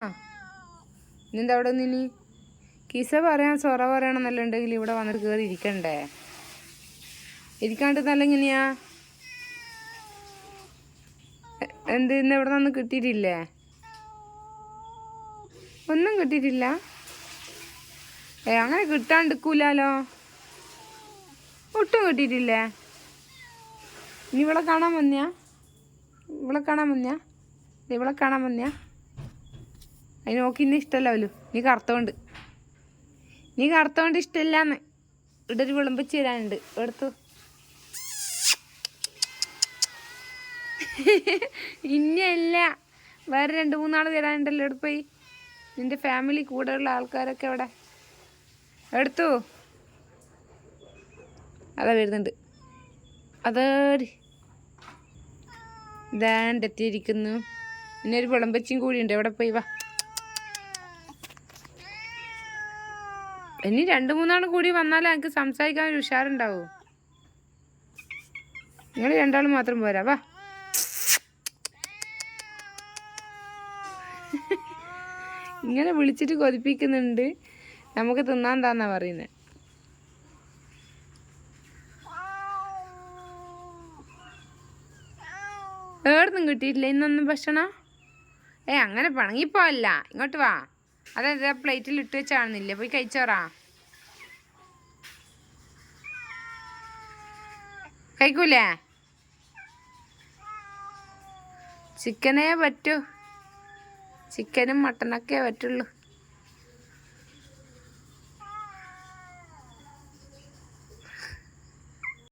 ആ. ഇന്നെന്താ അവിടെ ഇനി? കിസ പറയാൻ സൊറ പറയണമെന്നല്ല ഉണ്ടെങ്കിൽ ഇവിടെ വന്നിട്ട് കയറി ഇരിക്കണ്ടേ? ഇരിക്കാണ്ട് നല്ല എങ്ങനെയാ എന്ത് ഇന്ന് ഇവിടെ നിന്ന് കിട്ടിയിട്ടില്ലേ? ഒന്നും കിട്ടിയിട്ടില്ല. ഏ അങ്ങനെ കിട്ടാണ്ടിക്കൂലോ ഒട്ടും കിട്ടിയിട്ടില്ലേ? ഇനി ഇവിടെ കാണാൻ വന്നിയാ? ഇവിടെ കാണാൻ വന്നിയാ? ഇവിടെ കാണാൻ വന്നിയാ? അതിന് നോക്കി ഇന്നെ ഇഷ്ടമല്ലാവല്ലോ നീ കറുത്തോണ്ട്. നീ കറുത്തോണ്ട് ഇഷ്ടമില്ലാന്ന്. ഇവിടെ ഒരു വിളമ്പിച്ച് തരാനുണ്ട്. എടുത്തു. ഇന്നല്ല വേറെ രണ്ട് മൂന്നാൾ തരാനുണ്ടല്ലോ. എടുത്ത് പോയി. നിന്റെ ഫാമിലി കൂടെയുള്ള ആൾക്കാരൊക്കെ അവിടെ എടുത്തു. അതാ വരുന്നുണ്ട്. അതേടി ഇതാണ്ട് എത്തിയിരിക്കുന്നു പിന്നെ ഒരു വിളമ്പച്ചിയും കൂടിയുണ്ട് എവിടെ പോയി? വാ. ഇനി രണ്ട് മൂന്നാണ് കൂടി വന്നാലേ എനിക്ക് സംസാരിക്കാൻ ഒരു ഉഷാറുണ്ടാവൂ. നിങ്ങൾ രണ്ടാളും മാത്രം പോരാ വാ. ഇങ്ങനെ വിളിച്ചിട്ട് കൊതിപ്പിക്കുന്നുണ്ട്. നമുക്ക് തിന്നാൻ താന്നാ പറയുന്നത് ഏടുന്നും കിട്ടിയിട്ടില്ല ഇന്നൊന്നും ഭക്ഷണം? ഏ അങ്ങനെ പിണങ്ങിപ്പോല്ല ഇങ്ങോട്ട് വാ. അതായത് പ്ലേറ്റിൽ ഇട്ട് വെച്ചാണെന്നില്ലേ? പോയി കഴിച്ചോറാ? കഴിക്കൂലേ? ചിക്കനേ പറ്റൂ. ചിക്കനും മട്ടനൊക്കെ പറ്റുള്ളൂ.